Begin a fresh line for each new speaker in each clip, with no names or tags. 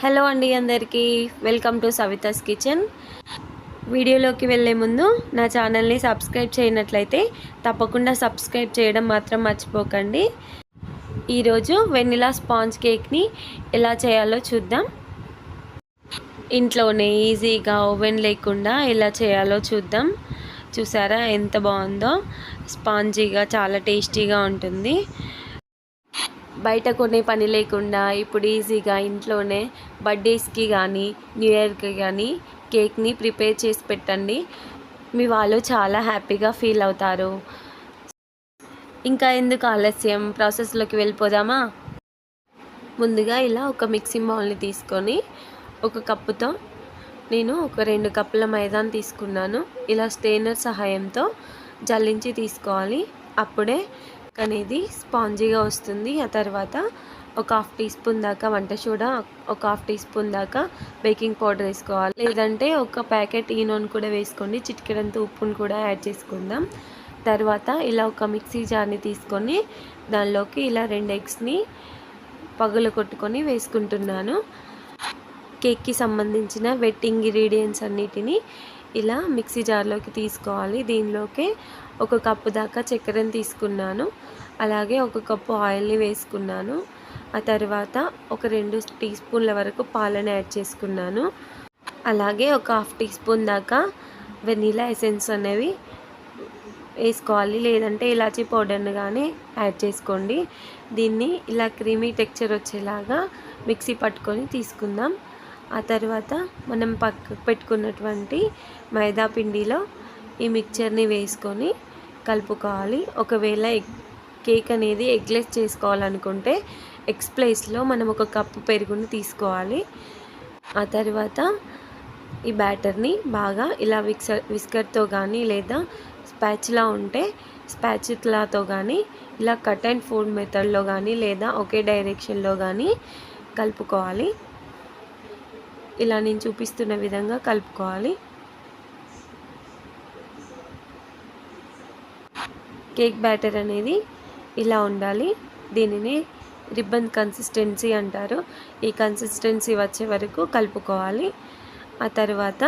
Hello అండి అందరికీ. Welcome to Savita's kitchen వీడియోలోకి వెళ్ళే ముందు నా ఛానల్ని సబ్స్క్రైబ్ చేయనట్లయితే తప్పకుండా సబ్స్క్రైబ్ చేయడం మాత్రం మర్చిపోకండి. ఈరోజు వెనిలా స్పాంజ్ కేక్ని ఎలా చేయాలో చూద్దాం. ఇంట్లోనే ఈజీగా ఓవెన్ లేకుండా ఎలా చేయాలో చూద్దాం. చూసారా ఎంత బాగుందో? స్పాంజీగా చాలా టేస్టీగా ఉంటుంది. బయట కొనే పని లేకుండా ఇప్పుడు ఈజీగా ఇంట్లోనే బర్త్డేస్కి కానీ న్యూ ఇయర్కి కానీ కేక్ని ప్రిపేర్ చేసి పెట్టండి. మీ వాళ్ళు చాలా హ్యాపీగా ఫీల్ అవుతారు. ఇంకా ఎందుకు ఆలస్యం? ప్రాసెస్లోకి వెళ్ళిపోదామా? ముందుగా ఇలా ఒక మిక్సింగ్ బౌల్ని తీసుకొని ఒక కప్పుతో నేను ఒక రెండు కప్పుల మైదాన్ తీసుకున్నాను. ఇలా స్టెయినర్ సహాయంతో జల్లించి తీసుకోవాలి. అప్పుడే అనేది స్పాంజీగా వస్తుంది. ఆ తర్వాత ఒక హాఫ్ టీ స్పూన్ దాకా వంట చూడ ఒక హాఫ్ టీ స్పూన్ దాకా బేకింగ్ పౌడర్ వేసుకోవాలి. లేదంటే ఒక ప్యాకెట్ ఈనోన్ కూడా వేసుకోండి. చిటికెడంత ఉప్పును కూడా యాడ్ చేసుకుందాం. తర్వాత ఇలా ఒక మిక్సీ జార్ని తీసుకొని దానిలోకి ఇలా రెండు ఎగ్స్ని పగులు కొట్టుకొని వేసుకుంటున్నాను. కేక్కి సంబంధించిన వెట్ ఇంగ్రీడియంట్స్ అన్నిటినీ ఇలా మిక్సీ జార్లోకి తీసుకోవాలి. దీనిలోకి ఒక కప్పు దాకా చక్కెరని తీసుకున్నాను. అలాగే ఒక కప్పు ఆయిల్ని వేసుకున్నాను. ఆ తర్వాత ఒక రెండు టీ స్పూన్ల వరకు పాలను యాడ్ చేసుకున్నాను. అలాగే ఒక హాఫ్ టీ స్పూన్ దాకా వెనీలా ఎసెన్స్ అనేవి వేసుకోవాలి. లేదంటే ఇలాచీ పౌడర్ని కానీ యాడ్ చేసుకోండి. దీన్ని ఇలా క్రీమీ టెక్చర్ వచ్చేలాగా మిక్సీ పట్టుకొని తీసుకుందాం. ఆ తర్వాత మనం పక్క పెట్టుకున్నటువంటి మైదా పిండిలో ఈ మిక్చర్ని వేసుకొని కలుపుకోవాలి. ఒకవేళ ఎగ్ కేక్ అనేది ఎగ్లెస్ చేసుకోవాలనుకుంటే ఎగ్స్ ప్లేస్లో మనం ఒక కప్పు పెరుగుని తీసుకోవాలి. ఆ తర్వాత ఈ బ్యాటర్ని బాగా ఇలా విక్సర్ విస్కర్తో కానీ లేదా స్పాచ్లా ఉంటే స్పాచ్లాతో కానీ ఇలా కట్ అండ్ ఫోల్డ్ మెథడ్లో కానీ లేదా ఒకే డైరెక్షన్లో కానీ కలుపుకోవాలి. ఇలా నేను చూపిస్తున్న విధంగా కలుపుకోవాలి. కేక్ బ్యాటర్ అనేది ఇలా ఉండాలి. దీనిని రిబ్బన్ కన్సిస్టెన్సీ అంటారు. ఈ కన్సిస్టెన్సీ వచ్చే వరకు కలుపుకోవాలి. ఆ తర్వాత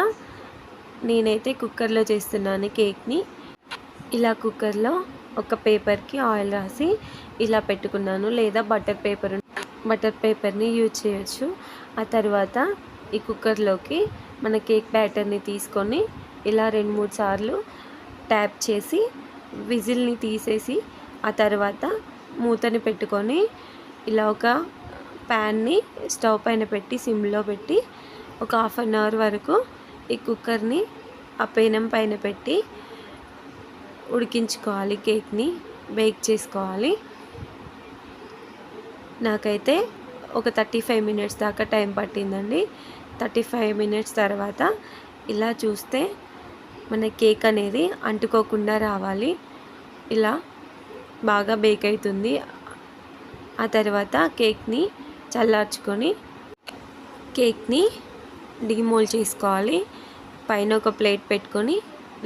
నేనైతే కుక్కర్లో చేస్తున్నాను కేక్ని. ఇలా కుక్కర్లో ఒక పేపర్కి ఆయిల్ రాసి ఇలా పెట్టుకున్నాను. లేదా బటర్ పేపర్ బటర్ పేపర్ని యూజ్ చేయొచ్చు. ఆ తర్వాత ఈ కుక్కర్లోకి మన కేక్ బ్యాటర్ని తీసుకొని ఇలా రెండు మూడు సార్లు ట్యాప్ చేసి విజిల్ని తీసేసి ఆ తర్వాత మూతని పెట్టుకొని ఇలా ఒక ప్యాన్ని స్టవ్ పైన పెట్టి సిమ్లో పెట్టి ఒక హాఫ్ అన్ అవర్ వరకు ఈ కుక్కర్ని ఆ పేనం పైన పెట్టి ఉడికించుకోవాలి కేక్ని బేక్ చేసుకోవాలి. నాకైతే ఒక థర్టీ ఫైవ్ మినిట్స్ దాకా టైం పట్టిందండి. థర్టీ ఫైవ్ మినిట్స్ తర్వాత ఇలా చూస్తే మన కేక్ అనేది అంటుకోకుండా రావాలి. ఇలా బాగా బేక్ అవుతుంది. ఆ తర్వాత కేక్ని చల్లార్చుకొని కేక్ని డిమోల్ చేసుకోవాలి. పైన ఒక ప్లేట్ పెట్టుకొని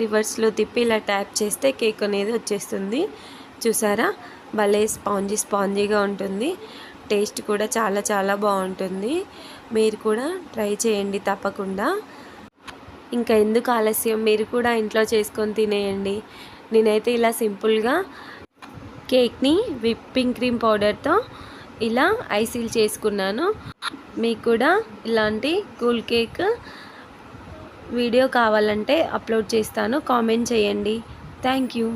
రివర్స్లో తిప్పి ఇలా ట్యాప్ చేస్తే కేక్ అనేది వచ్చేస్తుంది. చూసారా? భలే స్పాంజీ స్పాంజీగా ఉంటుంది. టేస్ట్ కూడా చాలా చాలా బాగుంటుంది. మీరు కూడా ట్రై చేయండి తప్పకుండా. ఇంకా ఎందుకు ఆలస్యం? మీరు కూడా ఇంట్లో చేసుకొని తినేయండి. నేనైతే ఇలా సింపుల్గా కేక్ని విప్పింగ్ క్రీమ్ పౌడర్తో ఇలా ఐసీల్ చేసుకున్నాను. మీకు కూడా ఇలాంటి కూల్ కేక్ వీడియో కావాలంటే అప్లోడ్ చేస్తాను. కామెంట్ చేయండి. Thank you.